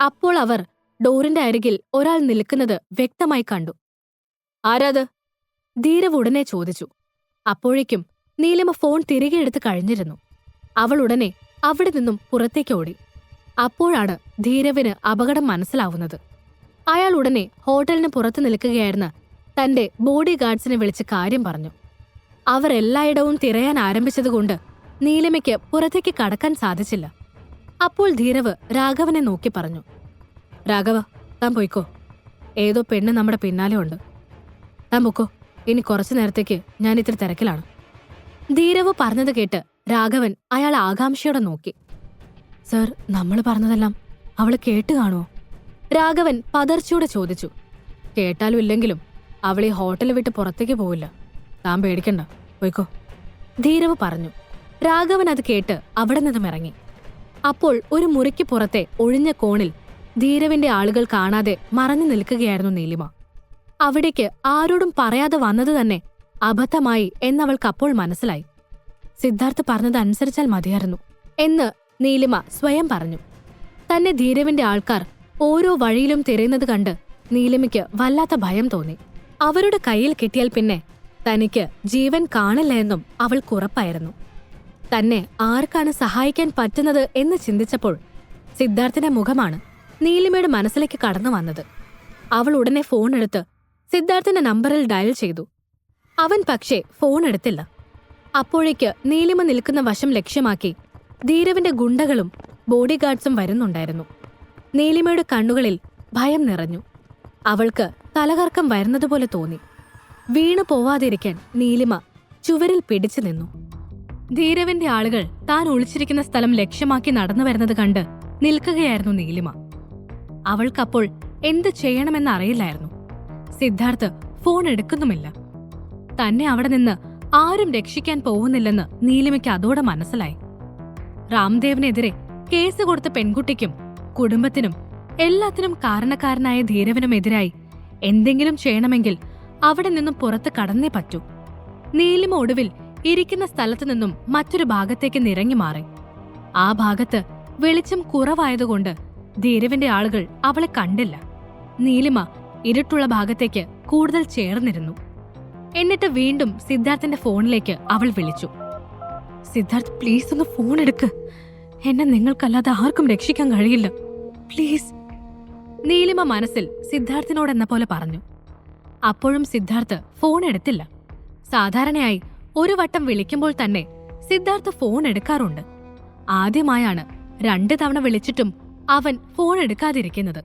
അപ്പോൾ അവർ ഡോറിന്റെ അരികിൽ ഒരാൾ നിൽക്കുന്നത് വ്യക്തമായി കണ്ടു. ആരാത്? ധീരവ് ഉടനെ ചോദിച്ചു. അപ്പോഴേക്കും നീലിമ ഫോൺ തിരികെ എടുത്ത് കഴിഞ്ഞിരുന്നു. അവൾ ഉടനെ അവിടെ നിന്നും പുറത്തേക്ക് ഓടി. അപ്പോഴാണ് ധീരവിന് അപകടം മനസ്സിലാവുന്നത്. അയാൾ ഉടനെ ഹോട്ടലിന് പുറത്ത് നിൽക്കുകയായിരുന്ന തന്റെ ബോഡി ഗാർഡ്സിനെ വിളിച്ച് കാര്യം പറഞ്ഞു. അവർ എല്ലായിടവും തിരയാൻ ആരംഭിച്ചതുകൊണ്ട് നീലിമയ്ക്ക് പുറത്തേക്ക് കടക്കാൻ സാധിച്ചില്ല. അപ്പോൾ ധീരവ് രാഘവനെ നോക്കി പറഞ്ഞു. രാഘവ താൻ പോയിക്കോ. ഏതോ പെണ്ണ് നമ്മുടെ പിന്നാലെ ഉണ്ട്. താൻ പൊക്കോ. ഇനി കുറച്ചു നേരത്തേക്ക് ഞാൻ ഇത്തിരി തിരക്കിലാണ്. ധീരവ് പറഞ്ഞത് കേട്ട് രാഘവൻ അയാൾ ആകാംക്ഷയോടെ നോക്കി. സർ നമ്മൾ പറഞ്ഞതെല്ലാം അവൾ കേട്ട് കാണുമോ രാഘവൻ പതർച്ചയോടെ ചോദിച്ചു. കേട്ടാലും ഇല്ലെങ്കിലും അവൾ ഈ ഹോട്ടൽ വിട്ട് പുറത്തേക്ക് പോവില്ല. താൻ പേടിക്കണ്ട. പോയിക്കോ. ധീരവ് പറഞ്ഞു. രാഘവൻ അത് കേട്ട് അവിടെ നിന്നും ഇറങ്ങി. അപ്പോൾ ഒരു മുറിക്ക് പുറത്തെ ഒഴിഞ്ഞ കോണിൽ ധീരവിന്റെ ആളുകൾ കാണാതെ മറഞ്ഞു നിൽക്കുകയായിരുന്നു നീലിമ. അവിടേക്ക് ആരോടും പറയാതെ വന്നത് തന്നെ അബദ്ധമായി എന്നവൾക്ക് അപ്പോൾ മനസ്സിലായി. സിദ്ധാർത്ഥ് പറഞ്ഞത് അനുസരിച്ചാൽ മതിയായിരുന്നു എന്ന് നീലിമ സ്വയം പറഞ്ഞു. തന്നെ ധീരവിന്റെ ആൾക്കാർ ഓരോ വഴിയിലും തിരയുന്നത് കണ്ട് നീലിമയ്ക്ക് വല്ലാത്ത ഭയം തോന്നി. അവരുടെ കയ്യിൽ കിട്ടിയാൽ പിന്നെ തനിക്ക് ജീവൻ കാണില്ല എന്നും അവൾക്കുറപ്പായിരുന്നു തന്നെ ആർക്കാണ് സഹായിക്കാൻ പറ്റുന്നത് എന്ന് ചിന്തിച്ചപ്പോൾ സിദ്ധാർത്ഥിന്റെ മുഖമാണ് നീലിമയുടെ മനസ്സിലേക്ക് കടന്നു വന്നത്. അവൾ ഉടനെ ഫോൺ എടുത്ത് സിദ്ധാർത്ഥിന്റെ നമ്പറിൽ ഡയൽ ചെയ്തു. അവൻ പക്ഷേ ഫോൺ എടുത്തില്ല. അപ്പോഴേക്ക് നീലിമ നിൽക്കുന്ന വശം ലക്ഷ്യമാക്കി ധീരവിന്റെ ഗുണ്ടകളും ബോഡിഗാർഡ്സും വരുന്നുണ്ടായിരുന്നു. നീലിമയുടെ കണ്ണുകളിൽ ഭയം നിറഞ്ഞു. അവൾക്ക് തലകർക്കം വരുന്നതുപോലെ തോന്നി. വീണു പോവാതിരിക്കാൻ നീലിമ ചുവരിൽ പിടിച്ചു നിന്നു. ധീരവിന്റെ ആളുകൾ താൻ ഒളിച്ചിരിക്കുന്ന സ്ഥലം ലക്ഷ്യമാക്കി നടന്നു വരുന്നത് കണ്ട് നിൽക്കുകയായിരുന്നു നീലിമ. അവൾക്കപ്പോൾ എന്ത് ചെയ്യണമെന്നറിയില്ലായിരുന്നു സിദ്ധാർത്ഥ് ഫോൺ എടുക്കുന്നുമില്ല. തന്നെ അവിടെ നിന്ന് ആരും രക്ഷിക്കാൻ പോകുന്നില്ലെന്ന് നീലിമയ്ക്ക് അതോടെ മനസ്സിലായി. രാംദേവിനെതിരെ കേസ് കൊടുത്ത പെൺകുട്ടിക്കും കുടുംബത്തിനും എല്ലാത്തിനും കാരണക്കാരനായ ധീരവനുമെതിരായി എന്തെങ്കിലും ചെയ്യണമെങ്കിൽ അവിടെ നിന്നും പുറത്ത് കടന്നേ പറ്റൂ. നീലിമ ഒടുവിൽ ഇരിക്കുന്ന സ്ഥലത്തു നിന്നും മറ്റൊരു ഭാഗത്തേക്ക് നിരങ്ങി മാറി. ആ ഭാഗത്ത് വെളിച്ചം കുറവായതുകൊണ്ട് ധീരവിന്റെ ആളുകൾ അവളെ കണ്ടില്ല. നീലിമ ഇരുട്ടുള്ള ഭാഗത്തേക്ക് കൂടുതൽ ചേർന്നിരുന്നു. എന്നിട്ട് വീണ്ടും സിദ്ധാർത്ഥിന്റെ ഫോണിലേക്ക് അവൾ വിളിച്ചു. സിദ്ധാർത്ഥ് പ്ലീസ് ഒന്ന് ഫോൺ എടുക്ക്. എന്നെ നിങ്ങൾക്കല്ലാതെ ആർക്കും രക്ഷിക്കാൻ കഴിയില്ല. പ്ലീസ് നീലിമ മനസ്സിൽ സിദ്ധാർത്ഥിനോടെന്ന പോലെ പറഞ്ഞു. അപ്പോഴും സിദ്ധാർത്ഥ് ഫോൺ എടുത്തില്ല. സാധാരണയായി ഒരു വട്ടം വിളിക്കുമ്പോൾ തന്നെ സിദ്ധാർത്ഥ് ഫോൺ എടുക്കാറുണ്ട്. ആദ്യമായാണ് രണ്ട് തവണ വിളിച്ചിട്ടും അവൻ ഫോൺ എടുക്കാതിരിക്കുന്നത്.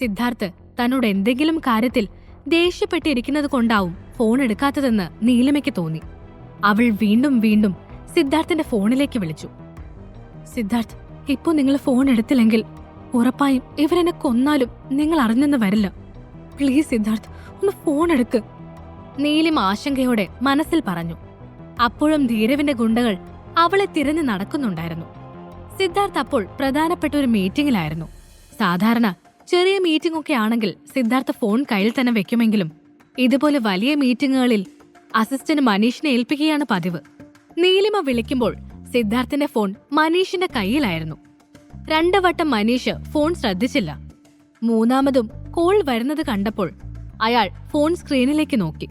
സിദ്ധാർത്ഥ് തന്നോട് എന്തെങ്കിലും കാര്യത്തിൽ ദേഷ്യപ്പെട്ടിരിക്കുന്നത് കൊണ്ടാവും ഫോൺ എടുക്കാത്തതെന്ന് നീലിമയ്ക്ക് തോന്നി. അവൾ വീണ്ടും വീണ്ടും സിദ്ധാർത്ഥിന്റെ ഫോണിലേക്ക് വിളിച്ചു. സിദ്ധാർത്ഥ് ഇപ്പോൾ നിങ്ങൾ ഫോൺ എടുത്തില്ലെങ്കിൽ ഉറപ്പായും ഇവരെന്നെ കൊന്നാലും നിങ്ങൾ അറിഞ്ഞെന്ന് വരില്ല. പ്ലീസ് സിദ്ധാർത്ഥ് ഒന്ന് ഫോൺ എടുക്ക്. നീലിമ ആശങ്കയോടെ മനസ്സിൽ പറഞ്ഞു. അപ്പോഴും ധീരവിന്റെ ഗുണ്ടകൾ അവളെ തിരഞ്ഞു നടക്കുന്നുണ്ടായിരുന്നു. സിദ്ധാർത്ഥ് അപ്പോൾ പ്രധാനപ്പെട്ട ഒരു മീറ്റിംഗിലായിരുന്നു. സാധാരണ ചെറിയ മീറ്റിംഗ് ഒക്കെ ആണെങ്കിൽ സിദ്ധാർത്ഥ് ഫോൺ കയ്യിൽ തന്നെ വെക്കുമെങ്കിലും ഇതുപോലെ വലിയ മീറ്റിംഗുകളിൽ അസിസ്റ്റന്റ് മനീഷിനെ ഏൽപ്പിക്കുകയാണ് പതിവ്. നീലിമ വിളിക്കുമ്പോൾ സിദ്ധാർത്ഥിന്റെ ഫോൺ മനീഷിന്റെ കയ്യിലായിരുന്നു. രണ്ടു വട്ടം മനീഷ് ഫോൺ ശ്രദ്ധിച്ചില്ല. മൂന്നാമതും കോൾ വരുന്നത് കണ്ടപ്പോൾ അയാൾ ഫോൺ സ്ക്രീനിലേക്ക് നോക്കി.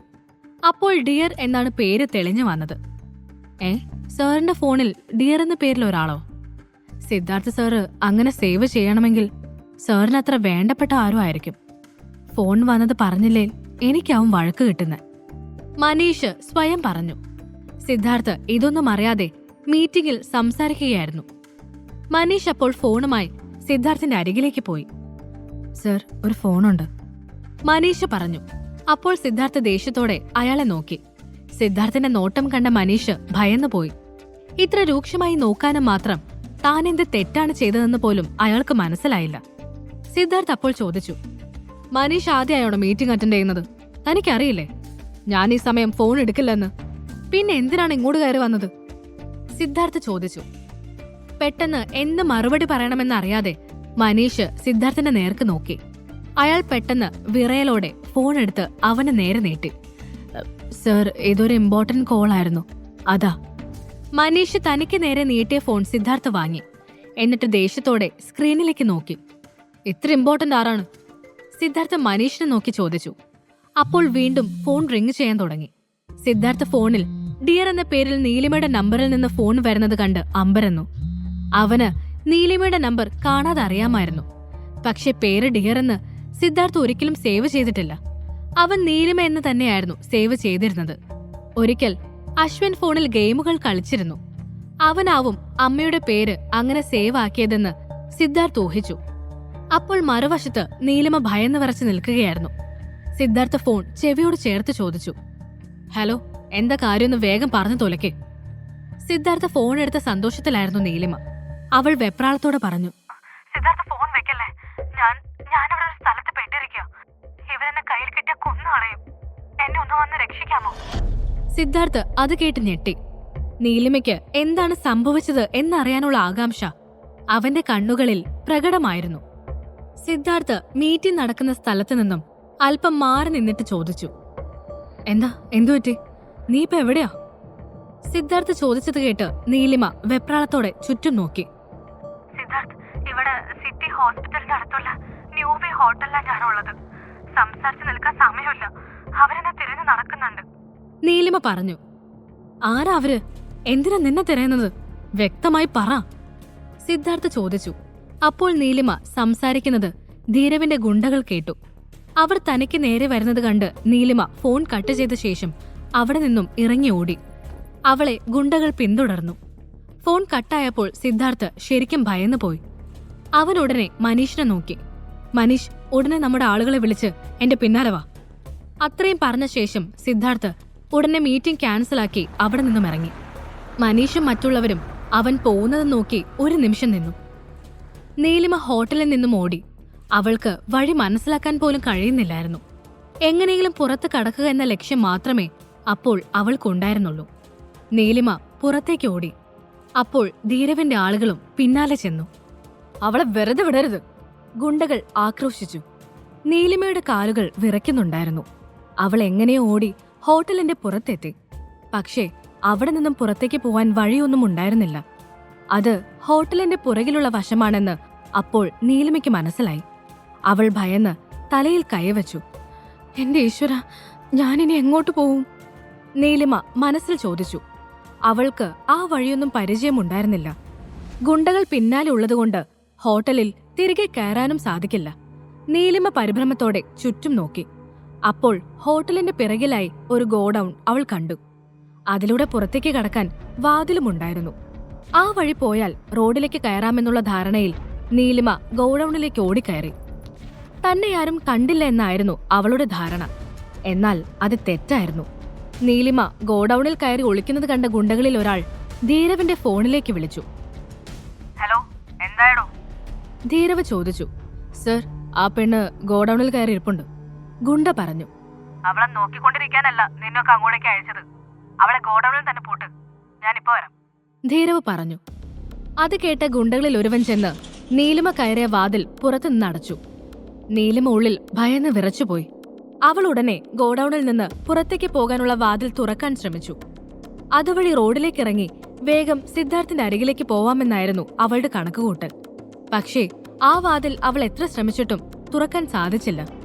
അപ്പോൾ ഡിയർ എന്നാണ് പേര് തെളിഞ്ഞു വന്നത്. ഏ സാറിന്റെ ഫോണിൽ ഡിയർ എന്ന പേരിൽ ഒരാളോ? സിദ്ധാർത്ഥ സാറ് അങ്ങനെ സേവ് ചെയ്യണമെങ്കിൽ സാറിന് അത്ര വേണ്ടപ്പെട്ട ആരും ആയിരിക്കും. ഫോൺ വന്നത് പറഞ്ഞില്ലേ എനിക്കാവും വഴക്ക് കിട്ടുന്നത് മനീഷ് സ്വയം പറഞ്ഞു. സിദ്ധാർത്ഥ് ഇതൊന്നും അറിയാതെ മീറ്റിംഗിൽ സംസാരിക്കുകയായിരുന്നു. മനീഷ് അപ്പോൾ ഫോണുമായി സിദ്ധാർത്ഥിന്റെ അരികിലേക്ക് പോയി. സർ ഒരു ഫോണുണ്ട്. മനീഷ് പറഞ്ഞു. അപ്പോൾ സിദ്ധാർത്ഥ ദേഷ്യത്തോടെ അയാളെ നോക്കി. സിദ്ധാർത്ഥിന്റെ നോട്ടം കണ്ട മനീഷ് ഭയന്നു പോയി. ഇത്ര രൂക്ഷമായി നോക്കാനും മാത്രം താൻ എന്ത് തെറ്റാണ് ചെയ്തതെന്ന് പോലും അയാൾക്ക് മനസ്സിലായില്ല. സിദ്ധാർത്ഥ് അപ്പോൾ ചോദിച്ചു. മനീഷ് ആദ്യമായോടെ മീറ്റിംഗ് അറ്റൻഡ് ചെയ്യുന്നത്? തനിക്കറിയില്ലേ? ഞാൻ ഈ സമയം ഫോൺ എടുക്കില്ലെന്ന്. പിന്നെ എന്തിനാണ് ഇങ്ങോട്ട് കയറി വന്നത്? സിദ്ധാർത്ഥ് ചോദിച്ചു. പെട്ടെന്ന് എന്ത് മറുപടി പറയണമെന്ന് അറിയാതെ മനീഷ് സിദ്ധാർത്ഥിന്റെ നേർക്ക് നോക്കി. അയാൾ പെട്ടെന്ന് വിറയലോടെ ഫോൺ എടുത്ത് അവന് നേരെ നീട്ടി. സർ ഇതൊരു ഇമ്പോർട്ടന്റ് കോൾ ആയിരുന്നു. അതാ. മനീഷ് തനിക്ക് നേരെ നീട്ടിയ ഫോൺ സിദ്ധാർത്ഥ് വാങ്ങി. എന്നിട്ട് ദേഷ്യത്തോടെ സ്ക്രീനിലേക്ക് നോക്കി. ഇത്ര ഇമ്പോർട്ടന്റ് ആരാണ്? സിദ്ധാർത്ഥ് മനീഷിനെ നോക്കി ചോദിച്ചു. അപ്പോൾ വീണ്ടും ഫോൺ റിങ് ചെയ്യാൻ തുടങ്ങി. സിദ്ധാർത്ഥ് ഫോണിൽ ഡിയർ എന്ന പേരിൽ നീലിമയുടെ നമ്പറിൽ നിന്ന് ഫോൺ വരുന്നത് കണ്ട് അമ്പരന്നു. അവന് നീലിമയുടെ നമ്പർ കാണാതെ അറിയാമായിരുന്നു. പക്ഷെ പേര് ഡിയർ എന്ന് സിദ്ധാർത്ഥ ഒരിക്കലും സേവ് ചെയ്തിട്ടില്ല. അവൻ നീലിമ എന്ന് തന്നെയായിരുന്നു സേവ് ചെയ്തിരുന്നത്. ഒരിക്കൽ അശ്വിൻ ഫോണിൽ ഗെയിമുകൾ കളിച്ചിരുന്നു. അവനാവും അമ്മയുടെ പേര് അങ്ങനെ സേവ് ആക്കിയതെന്ന് സിദ്ധാർത്ഥ് ഊഹിച്ചു. അപ്പോൾ മറുവശത്ത് നീലിമ ഭയന്ന് വരച്ച് നിൽക്കുകയായിരുന്നു. സിദ്ധാർത്ഥ ഫോൺ ചെവിയോട് ചേർത്ത് ചോദിച്ചു. ഹലോ എന്താ കാര്യമൊന്ന് വേഗം പറഞ്ഞു തോലക്കെ. സിദ്ധാർത്ഥ ഫോൺ എടുത്ത സന്തോഷത്തിലായിരുന്നു നീലിമ. അവൾ വെപ്രാളത്തോടെ പറഞ്ഞു. സിദ്ധാർത്ഥ ഒന്ന് വന്ന് രക്ഷിക്കാമോ? സിദ്ധാർത്ഥ് അത് കേട്ട് ഞെട്ടി. നീലിമയ്ക്ക് എന്താണ് സംഭവിച്ചത് എന്നറിയാനുള്ള ആകാംക്ഷ അവന്റെ കണ്ണുകളിൽ പ്രകടമായിരുന്നു. സിദ്ധാർത്ഥ് മീറ്റിംഗ് നടക്കുന്ന സ്ഥലത്ത് നിന്നും അല്പം മാറി നിന്നിട്ട് ചോദിച്ചു. എന്താ എന്തു പറ്റി? നീ ഇപ്പൊ എവിടെയാ? സിദ്ധാർത്ഥ് ചോദിച്ചത് കേട്ട് നീലിമ വെപ്രാളത്തോടെ ചുറ്റും നോക്കി. സിദ്ധാർത്ഥ് ഇവിടെ സിറ്റി ഹോസ്പിറ്റലിന്റെ അടുത്തുള്ള ന്യൂവേ ഹോട്ടലിലാണ് ഞാനുള്ളത്. സംസാരിച്ചു നിൽക്കാൻ സമയമില്ല. അവരെന്നെ തിരഞ്ഞു നടക്കുന്നുണ്ട്. നീലിമ പറഞ്ഞു. ആരാ അവർ? എന്തിനാ നിന്നെ തിരയുന്നത്? വ്യക്തമായി പറ. സിദ്ധാർത്ഥ ചോദിച്ചു. അപ്പോൾ നീലിമ സംസാരിക്കുന്നത് ധീരവിന്റെ ഗുണ്ടകൾ കേട്ടു. അവർ തനിക്ക് നേരെ വരുന്നത് കണ്ട് നീലിമ ഫോൺ കട്ട് ചെയ്ത ശേഷം അവിടെ നിന്നും ഇറങ്ങി ഓടി. അവളെ ഗുണ്ടകൾ പിന്തുടർന്നു. ഫോൺ കട്ടായപ്പോൾ സിദ്ധാർത്ഥ് ശരിക്കും ഭയന്നു പോയി. അവൻ ഉടനെ മനീഷിനെ നോക്കി. മനീഷ് ഉടനെ നമ്മുടെ ആളുകളെ വിളിച്ച് എന്റെ പിന്നാലെ വാ. അത്രയും പറഞ്ഞ ശേഷം സിദ്ധാർത്ഥ് ഉടനെ മീറ്റിംഗ് ക്യാൻസലാക്കി അവിടെ നിന്നും ഇറങ്ങി. മനീഷും മറ്റുള്ളവരും അവൻ പോകുന്നത് നോക്കി ഒരു നിമിഷം നിന്നു. നീലിമ ഹോട്ടലിൽ നിന്നും ഓടി. അവൾക്ക് വഴി മനസ്സിലാക്കാൻ പോലും കഴിയുന്നില്ലായിരുന്നു. എങ്ങനെയെങ്കിലും പുറത്ത് കടക്കുക എന്ന ലക്ഷ്യം മാത്രമേ അപ്പോൾ അവൾക്കുണ്ടായിരുന്നുള്ളൂ. നീലിമ പുറത്തേക്ക് ഓടി. അപ്പോൾ ധീരവിന്റെ ആളുകളും പിന്നാലെ ചെന്നു. അവളെ വെറുതെ വിടരുത്. ഗുണ്ടകൾ ആക്രോശിച്ചു. നീലിമയുടെ കാലുകൾ വിറയ്ക്കുന്നുണ്ടായിരുന്നു. അവൾ എങ്ങനെയോ ഓടി ഹോട്ടലിന്റെ പുറത്തെത്തി. പക്ഷേ അവിടെ നിന്നും പുറത്തേക്ക് പോവാൻ വഴിയൊന്നും ഉണ്ടായിരുന്നില്ല. അത് ഹോട്ടലിന്റെ പുറകിലുള്ള വശമാണെന്ന് അപ്പോൾ നീലിമയ്ക്ക് മനസ്സിലായി. അവൾ ഭയന്ന് തലയിൽ കൈവച്ചു. എന്റെ ഈശ്വര ഞാനിനി എങ്ങോട്ട് പോവും? നീലിമ മനസ്സിൽ ചോദിച്ചു. അവൾക്ക് ആ വഴിയൊന്നും പരിചയമുണ്ടായിരുന്നില്ല. ഗുണ്ടകൾ പിന്നാലെ ഉള്ളതുകൊണ്ട് ഹോട്ടലിൽ തിരികെ കയറാനും സാധിക്കില്ല. നീലിമ പരിഭ്രമത്തോടെ ചുറ്റും നോക്കി. അപ്പോൾ ഹോട്ടലിന്റെ പിറകിലായി ഒരു ഗോഡൗൺ അവൾ കണ്ടു. അതിലൂടെ പുറത്തേക്ക് കടക്കാൻ വാതിലുമുണ്ടായിരുന്നു. ആ വഴി പോയാൽ റോഡിലേക്ക് കയറാമെന്നുള്ള ധാരണയിൽ നീലിമ ഗോഡൌണിലേക്ക് ഓടിക്കയറി. തന്നെ ആരും കണ്ടില്ല എന്നായിരുന്നു അവളുടെ ധാരണ. എന്നാൽ അത് തെറ്റായിരുന്നു. നീലിമ ഗോഡൌണിൽ കയറി ഒളിക്കുന്നത് കണ്ട ഗുണ്ടകളിൽ ഒരാൾ ധീരവിന്റെ ഫോണിലേക്ക് വിളിച്ചു. ഹലോ എന്തായടോ? ധീരവ് ചോദിച്ചു സർ ആ പെണ്ണ് ഗോഡൌണിൽ കയറി ഇരിപ്പുണ്ട് ഗുണ്ട പറഞ്ഞു. അവളെ നോക്കിക്കൊണ്ടിരിക്കാനല്ല നിന്നൊക്കെ അങ്ങോട്ടേക്ക് അയച്ചത്. അവളെ ഗോഡൌണിൽ തന്നെ പൂട്ട്. ഞാനിപ്പോ വരാം. ധീരവ് പറഞ്ഞു. അത് കേട്ട ഗുണ്ടകളിൽ ഒരുവൻ ചെന്ന് നീലിമ കയറിയ വാതിൽ പുറത്തു അടച്ചു നീലിമ ഉള്ളിൽ ഭയന്ന് വിറച്ചുപോയി. അവൾ ഉടനെ ഗോഡൌണിൽ നിന്ന് പുറത്തേക്ക് പോകാനുള്ള വാതിൽ തുറക്കാൻ ശ്രമിച്ചു. അതുവഴി റോഡിലേക്ക് ഇറങ്ങി വേഗം സിദ്ധാർത്ഥിന്റെ അരികിലേക്ക് പോവാമെന്നായിരുന്നു അവളുടെ കണക്കുകൂട്ടൽ. പക്ഷേ ആ വാതിൽ അവൾ എത്ര ശ്രമിച്ചിട്ടും തുറക്കാൻ സാധിച്ചില്ല.